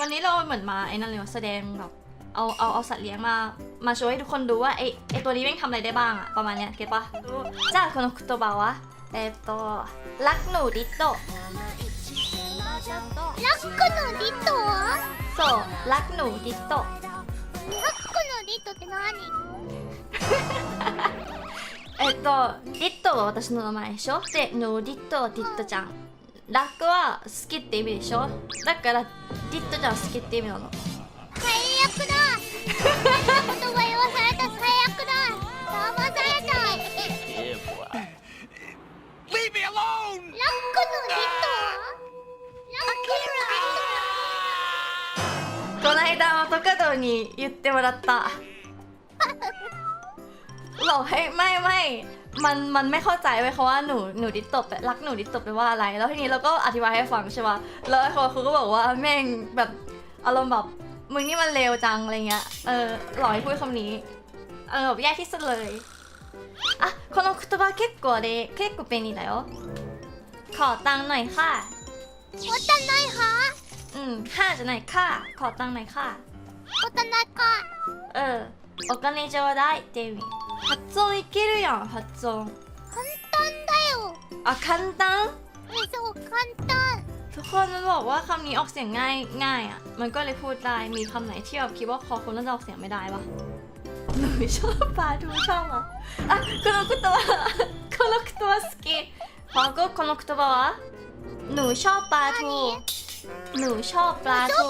วันนี้เราเหมือนมาไอ้นั่นเลยว่าแสดงแบบเอาเอาเอาสัตว์เลี้ยงมา มาโชว์ให้ทุกคนดูว่าไอ้ไอ้ตัวนี้แม่งทำอะไรได้บ้างอะประมาณเนี้ยเก็ตปะจ้าคนคุโตบาวะเอっとรักหนูดิโต ラックのリットは โซรักหนูดิโต ラックのリットって何えっとリットは私の名前でしょでหนูดิโตดิットちゃん ラックは好きって意味でしょ？だからディットちゃん好きって意味なの。最悪だ変な言葉言わされた最悪だ騙された Leave me alone! ラックのリットは？ラックのリッこの間元カドに言ってもらった บอกให้ไม่ไม่มันมันไม่เข้าใจไว้ยเขาว่าหนูหนูดิตบรักหนูดิตบไปลว่าอะไร แล้วทีนี้เราก็อธิบายให้ฟังใช่ปะแล้วไอ้คนเขาก็บอกว่าแม่งแบบอารมณ์แบบมึงนี่มันเลวจังอะไรเงี้ยเออหลอกให้พูดคำนี้เออแบบแย่ที่สุดเลยอ่ะこの言葉結構で結構便利だよขอตังค์หน่อยค่ะ トボタンないは อืมค่าจะไหนค่ะ ขอตังค์หน่อยค่ะ ボタンないかうんお金ちょうだいって 밭종 있기를요 밭종 ต้นได้ว아 간당 ไอ้สูคันต้นทุกคนมันบอกว่าคำนี้ออกเสียงง่ายง่ายอะ มันก็เลยพูดได้ มีคำไหนที่แบบคิดว่าพอคนน่าจะออกเสียงไม่ได้ปะหนูชอบปลาทูช่องเหรอะคนละคุตัวคนละคุตัวสกีพร้อมก็คนละคุตัววะหนูชอบปลาทู หนูชอบปลาทู